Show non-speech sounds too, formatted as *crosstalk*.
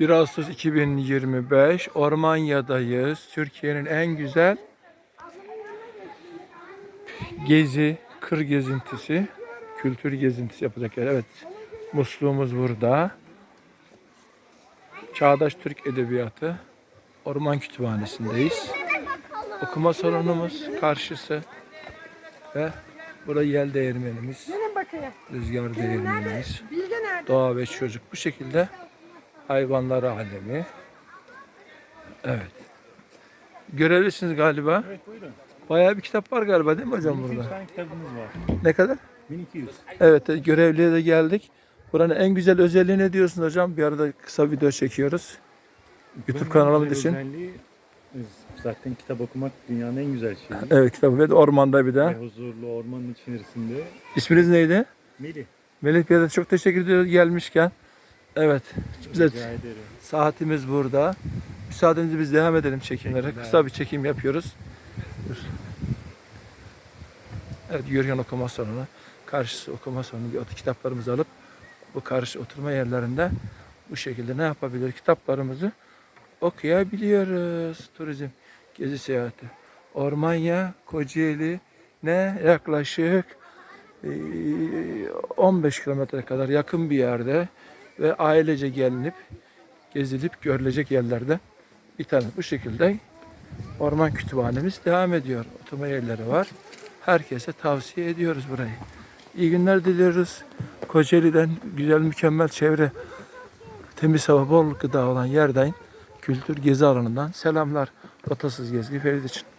1 Ağustos 2025 Ormanya'dayız. Türkiye'nin en güzel gezi, kır gezintisi, kültür gezintisi yapacak yer. Evet, musluğumuz burada. Çağdaş Türk Edebiyatı Orman Kütüphanesi'ndeyiz. Okuma salonumuz karşısı ve burada yel değirmenimiz, rüzgar değirmenimiz, doğa ve çocuk bu şekilde hayvanlar alemi. Evet. Görevlisiniz galiba. Evet buyurun. Bayağı bir kitap var galiba değil mi hocam 1200 burada? tane kitabımız var. Ne kadar? 1200. Evet, görevliye de geldik. Buranın en güzel özelliği ne diyorsun hocam? Bir arada kısa video çekiyoruz. YouTube kanalımız için. özelliği, Zaten kitap okumak dünyanın en güzel şeyi. *laughs* Evet kitabı ve ormanda bir Ve de. huzurlu ormanın içerisinde. İsminiz neydi? Melih. Melih Bey'e de çok teşekkür ediyoruz gelmişken. Evet, bize saatimiz burada. Müsaadenizle biz devam edelim çekimlere. Kısa bir çekim yapıyoruz. Evet, Yürüyen Okuma Salonu. Karşısı okuma salonu. Bir kitaplarımızı alıp bu karşı oturma yerlerinde bu şekilde ne yapabilir? Kitaplarımızı okuyabiliyoruz. Turizm, gezi seyahati. Ormanya, Kocaeli ne yaklaşık eee, 15 kilometre kadar yakın bir yerde ve ailece gelinip gezilip görülecek yerlerde bir tane bu şekilde orman kütüphanemiz devam ediyor. Oturma yerleri var. Herkese tavsiye ediyoruz burayı. İyi günler diliyoruz. Kocaeli'den güzel mükemmel çevre, temiz hava, bol gıda olan yerden kültür gezi alanından selamlar. Rotasız gezgi Ferit için.